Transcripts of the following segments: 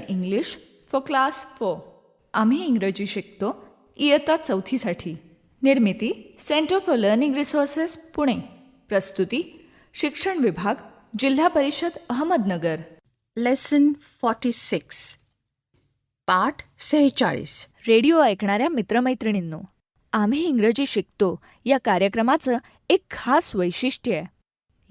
Learn English for class four आम्ही इंग्रजी शिकतो. इयत्ता चौथीसाठी. निर्मिती centre for learning resources Pune. प्रस्तुती शिक्षण विभाग जिल्हा परिषद अहमदनगर. लेसन फॉर्टी सिक्स पाठ सेहेचाळीस. रेडिओ ऐकणाऱ्या मित्रमैत्रिणींनो आम्ही इंग्रजी शिकतो. या कार्यक्रमाचं एक खास वैशिष्ट्य आहे.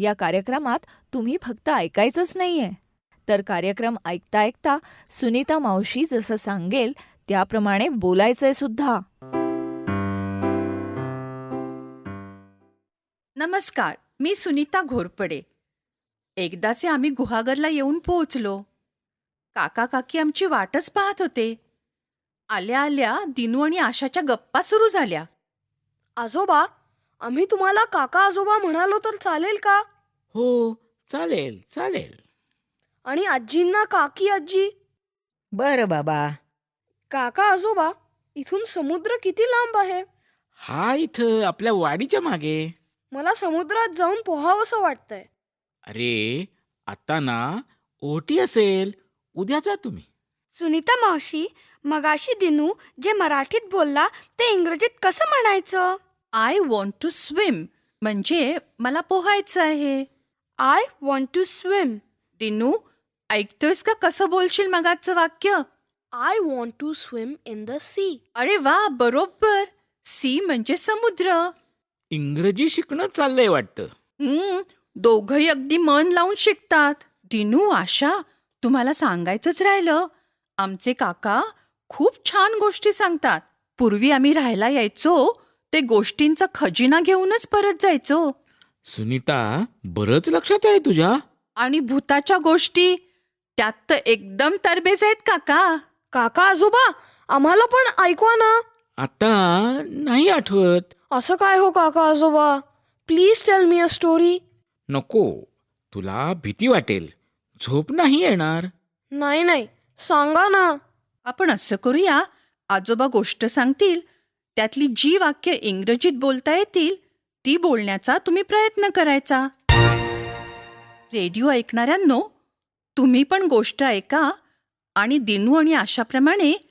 या कार्यक्रमात तुम्ही फक्त ऐकायचंच नाहीये. तर कार्यक्रम ऐकता ऐकता सुनीता मावशी जसं सांगेल त्याप्रमाणे बोलायचंय सुद्धा. नमस्कार मी सुनीता घोरपडे. एकदाचे आम्ही गुहागरला येऊन पोहोचलो. काका काकी आमची वाटच पाहत होते. आल्या आल्या दिनू आणि आशाच्या गप्पा सुरू झाल्या. आजोबा आम्ही तुम्हाला काका आजोबा म्हणालो तर चालेल का? हो चालेल चालेल. आणि आजींना काकी आजी? बरं बाबा. काका आजोबा इथून समुद्र किती लांब आहे? हा इथं आपल्या वाडीच्या मागे. मला समुद्रात जाऊन पोहावंसं वाटतंय. अरे आता ना ओटी असेल. उद्या जा तुम्ही. सुनीता मावशी मगाशी दिनू जे मराठीत बोलला ते इंग्रजीत कसं म्हणायचं? आय वॉन्ट टू स्विम म्हणजे मला पोहायचं आहे. I want to swim Dinu ऐकतोयस का कसं बोलशील मगाचं वाक्य? I want to swim in the sea अरे वा बरोबर. सी म्हणजे समुद्र. इंग्रजी शिकणं चाललंय वाटतं. हम्म दोघही अगदी मन लावून शिकतात. दिनू आशा तुम्हाला सांगायचंच राहिलं. आमचे काका खूप छान गोष्टी सांगतात. पूर्वी आम्ही राहायला यायचो ते गोष्टींचा खजिना घेऊनच परत जायचो. सुनीता बरंच लक्षात आहे तुझ्या. आणि भूताच्या गोष्टी त्यात तर एकदम तरबेज आहेत काका. काका आजोबा आम्हाला पण ऐकवा ना. आता नाही आठवत. असं काय हो काका आजोबा? Please tell me a story नको. तुला भीती वाटेल. झोप नाही येणार. नाही नाही. सांगा ना. आपण असं करूया. आजोबा गोष्ट सांगतील. त्यातली जी वाक्य इंग्रजीत बोलता येतील ती बोलण्याचा तुम्ही प्रयत्न करायचा. रेडिओ ऐकणाऱ्यांनो तुम्ही पण गोष्ट ऐका आणि दिनू आणि आशाप्रमाणे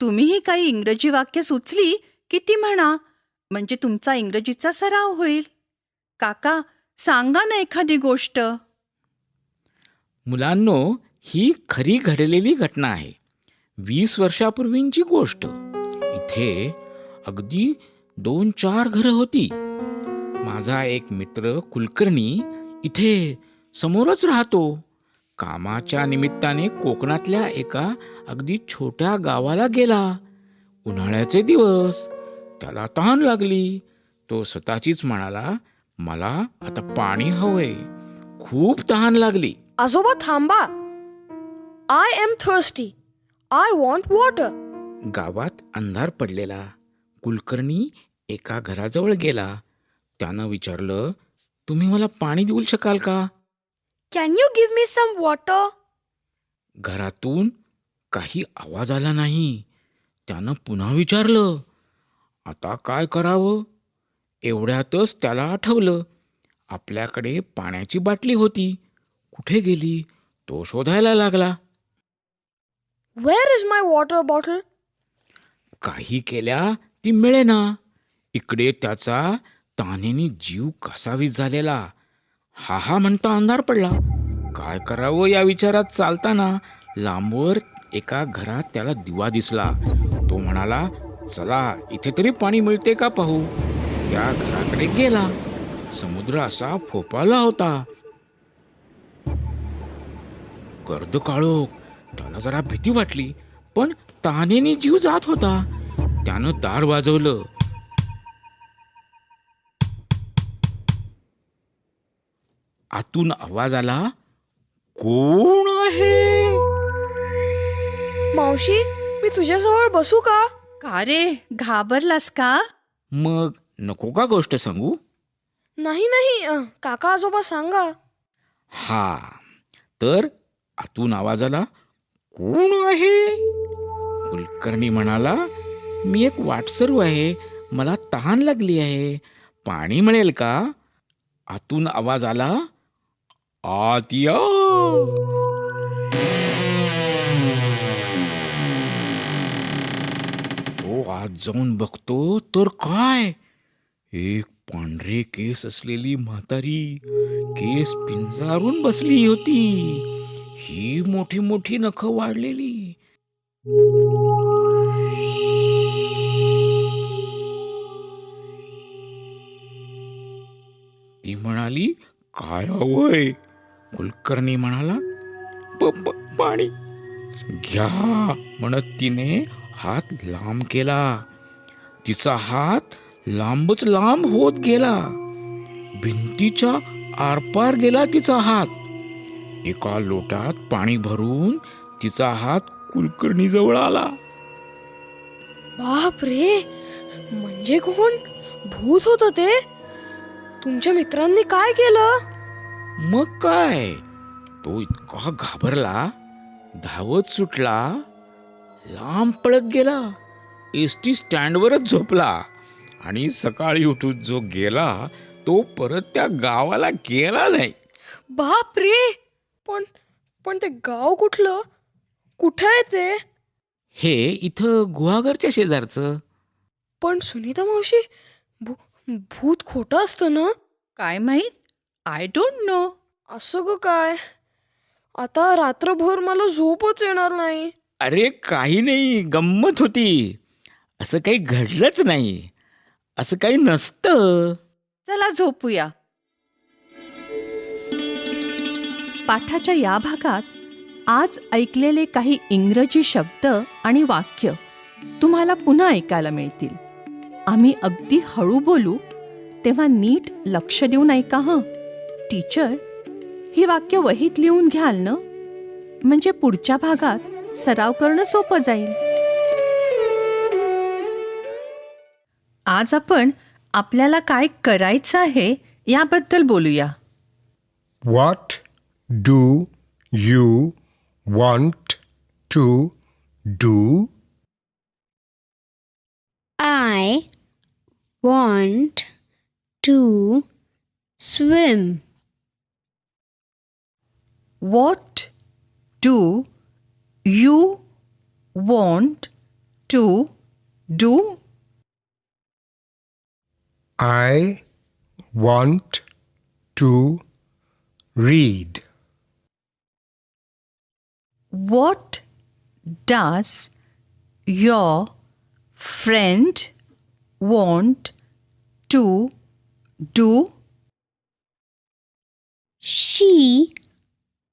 तुम्हीही काही इंग्रजी वाक्य सुचली की ती म्हणा म्हणजे तुमचा इंग्रजीचा सराव होईल. काका सांगा ना एखादी गोष्ट. मुलांनो ही खरी घडलेली घटना आहे. वीस वर्षापूर्वींची गोष्ट. इथे अगदी दोन चार घरं होती. माझा एक मित्र कुलकर्णी इथे समोरच राहतो. कामाच्या निमित्ताने कोकणातल्या एका अगदी छोट्या गावाला गेला. उन्हाळ्याचे दिवस. त्याला तहान लागली. तो स्वतःचीच म्हणाला मला आता पाणी हवंय. खूप तहान लागली. आजोबा थांबा. I am thirsty I want water गावात अंधार पडलेला. कुलकर्णी एका घराजवळ गेला. त्यानं विचारलं तुम्ही मला पाणी देऊ शकाल का? Can you give me some water घरातून काही आवाज आला नाही. त्यानं पुन्हा विचारलं आता काय करावं? एवढ्यातच त्याला आठवलं आपल्याकडे पाण्याची बाटली होती. कुठे गेली? तो शोधायला लागला. Where is my water bottle काही केल्या ती मिळेना. इकडे त्याचा तानेने जीव कसावीस झालेला. हा हा म्हणता अंधार पडला. काय करावं या विचारात चालताना लांबवर एका घरात त्याला दिवा दिसला. तो म्हणाला चला इथे तरी पाणी मिळते का पाहू? त्या घराकडे गेला. समुद्र असा फोपाला होता. गर्द काळोख त्याला जरा भीती वाटली पण तानेने जीव जात होता. त्यानं दार वाजवलं. आतून आवाज आला कोण आहे? मावशी मी तुझ्याजवळ बसू का? का रे? घाबरलास का? मग नको का गोष्ट सांगू? नाही नाही अ, काका आजोबा सांगा. हा तर आतून आवाज आला कोण आहे? कुलकर्णी म्हणाला मी एक वाटसरू आहे मला तहान लागली आहे. पाणी मिळेल का? आतून आवाज आला आत या तो आत जाऊन बघतो तर काय? एक पांढरे केस असलेली म्हातारी केस पिंजारून बसली होती. ही मोठी मोठी नख वाढलेली. ती म्हणाली काय हो हवंय कुलकर्णी म्हणाला "प- प- पाणी. घ्या म्हणत तिने हात लांब केला. तिचा हात लांबच लांब होत गेला. भिंतीच्या आरपार गेला तिचा हात. एका लोटात पाणी भरून तिचा हात कुलकर्णी जवळ आला. बाप रे! म्हणजे कोण? भूत होत ते? तुमच्या मित्रांनी काय केलं? मग काय? तो इतका घाबरला धावत सुटला लांब पळत गेला एस टी स्टँडवरच झोपला आणि सकाळी उठून जो गेला तो परत त्या गावाला गेला नाही. बाप रे! पण पण ते गाव कुठलं? कुठं आहे ते? हे इथं गुहागरच्या शेजारचं. पण सुनीता मावशी भू- भूत खोटं असतं ना? काय माहीत? आय डोंट नो असं ग काय? आता रात्रभर मला झोपच येणार नाही. अरे काही नाही गंमत होती. असं काही घडलंच नाही. असं काही नसतं. चला झोपूया. पाठाच्या या भागात आज ऐकलेले काही इंग्रजी शब्द आणि वाक्य तुम्हाला पुन्हा ऐकायला मिळतील. आम्ही अगदी हळू बोलू तेव्हा नीट लक्ष देऊन ऐका हं? टीचर ही वाक्य वहीत लिहून घ्याल ना म्हणजे पुढच्या भागात सराव करणं सोपं जाईल आज आपण आपल्याला काय करायचं आहे याबद्दल बोलूया What do you want to do? I want to swim. What do you want to do? I want to read. What does your friend want to do? She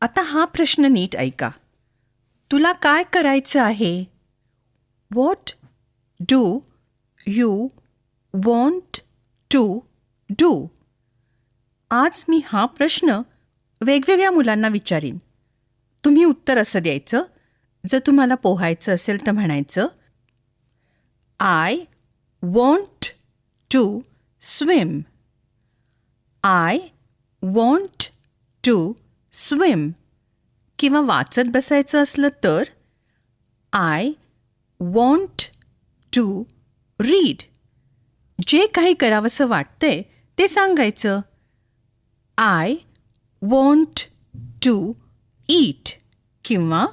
आता हा प्रश्न नीट ऐका. तुला काय करायचं आहे? What do you want to do आज मी हा प्रश्न वेगवेगळ्या मुलांना विचारीन. तुम्ही उत्तर असं द्यायचं. जर तुम्हाला पोहायचं असेल तर म्हणायचं I want to swim I want to swim किंवा वाचत बसायचं असलं तर आय वॉन्ट टू रीड जे काही करावंसं वाटतंय ते सांगायचं. आय वॉन्ट टू ईट किंवा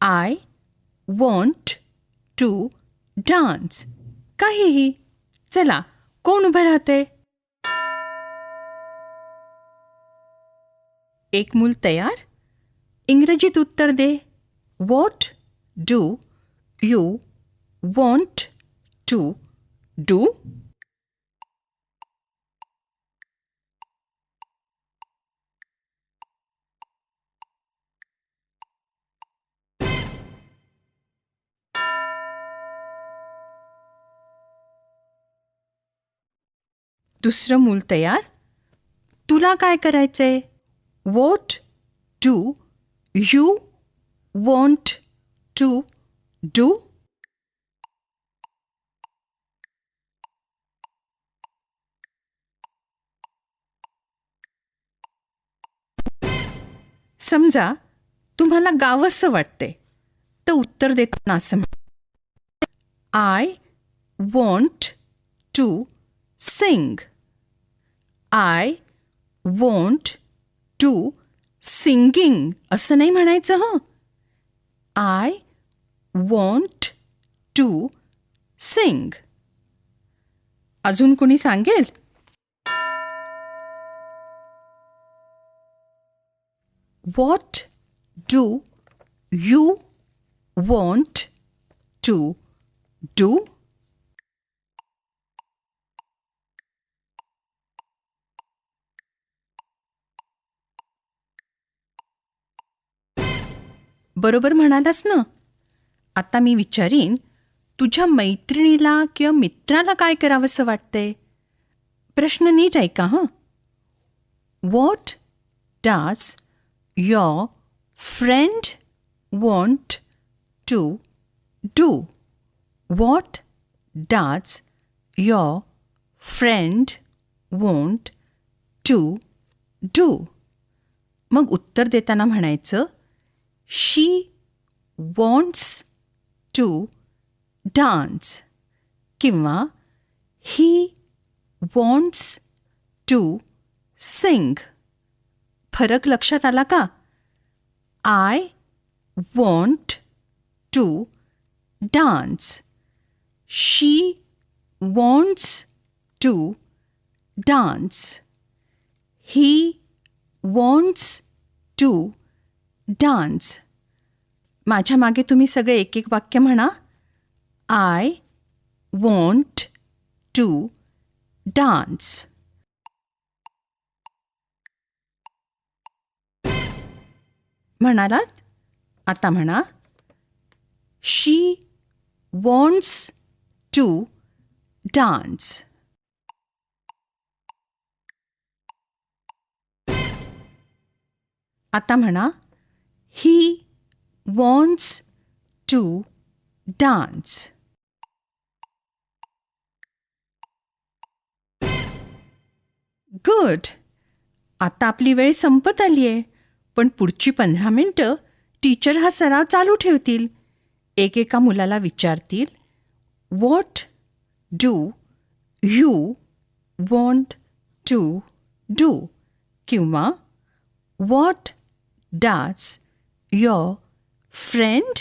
आय वॉन्ट टू डान्स काहीही. चला कोण उभं राहते एक मूल तयार? इंग्रजीत उत्तर दे. What do you want to do दुसरं मूल तयार? तुला काय करायचंय? What do you want to do समजा तुम्हाला गावंसं वाटतंय. तर उत्तर देताना असं. I want to sing I want to singing असं नाही म्हणायचं हं. आय वॉन्ट टू सिंग अजून कोणी सांगेल? What do you want to do बरोबर म्हणालास ना आता मी विचारीन तुझ्या मैत्रिणीला किंवा मित्राला काय करावंसं वाटतंय प्रश्न नीट ऐका हं what does your friend want to do? What does your friend want to do? मग उत्तर देताना म्हणायचं शी वॉन्ट्स टू डान्स किंवा ही वॉन्ट्स टू सिंग फरक लक्षात आला का I want to dance she wants to dance he wants to dance माझ्या मागे तुम्ही सगळे एक एक वाक्य म्हणा. आय वॉन्ट टू डान्स म्हणालात? आता म्हणा. शी वॉन्ट्स टू डान्स आता म्हणा. He wants to dance good आता आपली वेळ संपत आली आहे पण पुढची पंधरा मिनटं टीचर हा सराव चालू ठेवतील. एकेका मुलाला विचारतील what do you want to do किंवा what does your friend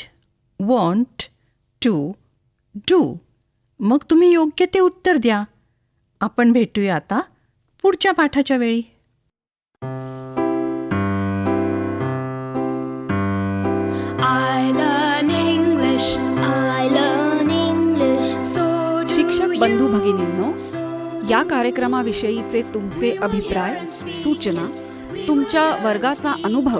want to do मग तुम्ही योग्य ते उत्तर द्या आपण भेटूया आता पुढच्या पाठाच्या वेळी I learn English. I learn English. So do शिक्षक. बंधू भगिनींनो या कार्यक्रमाविषयीचे तुमचे अभिप्राय सूचना तुमच्या वर्गाचा अनुभव